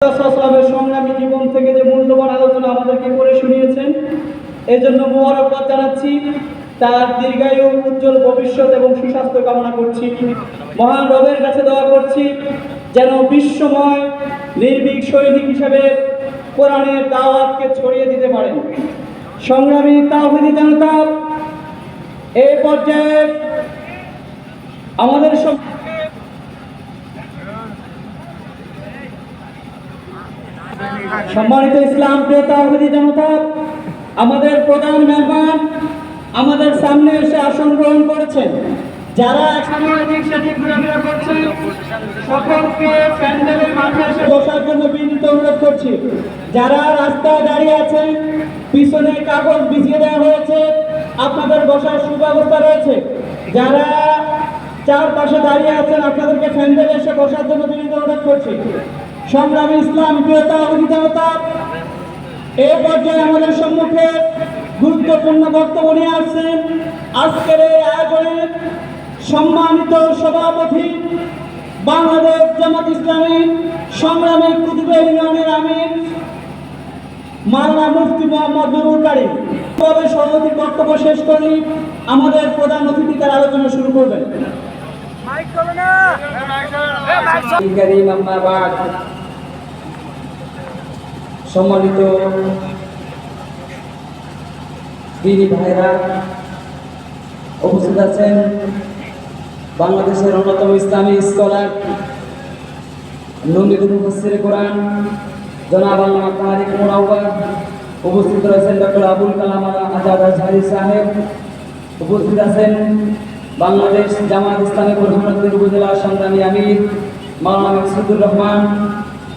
সাল্লামের সংগ্রামী জীবন থেকে যে মূল্যবান আলোচনা আমাদেরকে করে শুনিয়েছেন এই জন্য জানাচ্ছি, তার দীর্ঘায়ু, উজ্জ্বল ভবিষ্যৎ এবং সুস্বাস্থ্য কামনা করছি। মহান রবের কাছে দোয়া করছি, যেন বিশ্বময়, নির্ভীক সৈনিক হিসেবে কোরআনের দাওয়াতকে ছড়িয়ে দিতে পারেন। সংগ্রামী তাওহিদি জনতা এই পর্যায়ে আমাদের সব সম্মানিত ইসলাম প্রিয় তাওহিদি জনতা, আমাদের প্রধান মেহমান আমাদের সামনে এসে আসন গ্রহণ করেছেন। যারা এখানে এদিক সেদিক ঘোরাফেরা করছেন, সকলকে প্যান্ডেলের মাঝে এসে বসার জন্য বিনীত অনুরোধ করছি। যারা রাস্তায় দাঁড়িয়ে আছেন, পিছনে কাগজ বিছিয়ে দেওয়া হয়েছে, আপনাদের বসার সুব্যবস্থা রয়েছে। যারা চারপাশে দাঁড়িয়ে আছেন, আপনাদেরকে প্যান্ডেলে এসে বসার জন্য বিনীত অনুরোধ করছি। সংগ্রামী ইসলাম প্রিয়তা অভিজ্ঞতা এ পর্যায়ে আমাদের সম্মুখে গুরুত্বপূর্ণ বক্তব্য নিয়ে আসছেন আজকের এই আয়োজনে সম্মানিত সভাপতি বাংলাদেশ জামাত ইসলামী সংগ্রামী কুতুবের ইউনিয়নের আমির মাওলানা মুফতি মোহাম্মদ নুরুল কারিম। তবে সভাপতির বক্তব্য শেষ করি আমাদের প্রধান অতিথি তার আলোচনা শুরু করবেন। সম্মানিত দিনী ভাইরা, উপস্থিত আছেন বাংলাদেশের অন্যতম ইসলামী স্কলার নন্দিত মুফাসসির কোরআন, জনাব আল্লামা তারিক মুনাওয়ার, উপস্থিত রয়েছেন ডক্টর আবুল কালাম আজাদ আজহারি সাহেব, উপস্থিত আছেন বাংলাদেশ জামাত ইসলামী প্রধানমন্ত্রী উপজেলা সংগ্রামী আমির, মাওলানা মাকসুদুর রহমান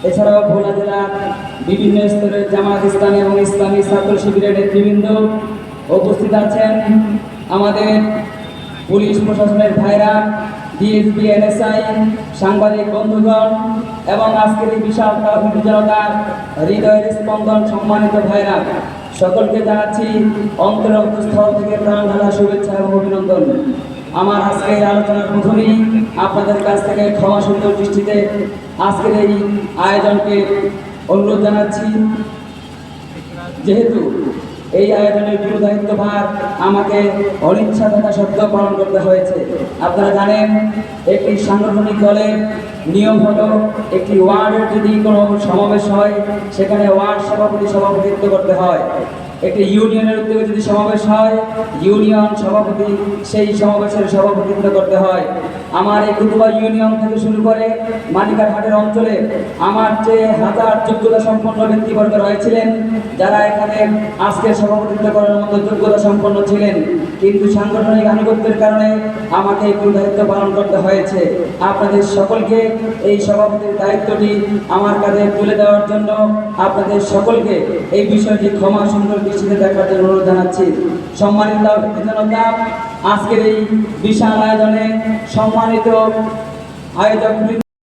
এছাড়াও ভোলা জেলার বিভিন্ন স্তরের জামাত ইসলামী এবং ইসলামী ছাত্র শিবিরের নেতৃবৃন্দ উপস্থিত আছেন। আমাদের পুলিশ প্রশাসনের ভাইরা ডিএসপি এনএসআই সাংবাদিক বন্ধুগণ এবং আজকের এই বিশাল তাহিদ জনতার হৃদয়ের স্পন্দন সম্মানিত ভাইরা, সকলকে জানাচ্ছি অন্তরস্থল থেকে প্রাণ ঢালা শুভেচ্ছা এবং অভিনন্দন। আমার আজকের আলোচনার প্রথমেই আপনাদের কাছ থেকে ক্ষমা সুন্দর দৃষ্টিতে আজকের এই আয়োজনকে অনুরোধ জানাচ্ছি। যেহেতু এই আয়োজনের গুরু দায়িত্বভার আমাকে অনিচ্ছা থাকা সত্ত্বেও পালন করতে হয়েছে। আপনারা জানেন, একটি সাংগঠনিক দলের নিয়ম হলো, একটি ওয়ার্ডের যদি কোনো সমাবেশ হয়, সেখানে ওয়ার্ড সভাপতি সভাপতিত্ব করতে হয়। একটি ইউনিয়নের উদ্যোগে যদি সমাবেশ হয়, ইউনিয়ন সভাপতি, সেই সমাবেশের সভাপতিত্ব করতে হয়। আমার এই কুতুবা ইউনিয়ন থেকে শুরু করে মানিকারহাটের অঞ্চলে আমার যে হাজার যোগ্যতা সম্পন্ন ব্যক্তিবর্গ রয়েছিলেন, যারা এখানে আজকের সভাপতিত্ব করার মতো যোগ্যতা সম্পন্ন ছিলেন, কিন্তু সাংগঠনিক আনুগত্যের কারণে আমাকে এই দায়িত্ব পালন করতে হয়েছে। আপনাদের সকলকে এই সভাপতির দায়িত্বটি আমার কাছে তুলে দেওয়ার জন্য আপনাদের সকলকে এই বিষয়টি ক্ষমা সুন্দর সম্মানিত আজকের এই বিশাল আয়োজনে সম্মানিত আয়োজক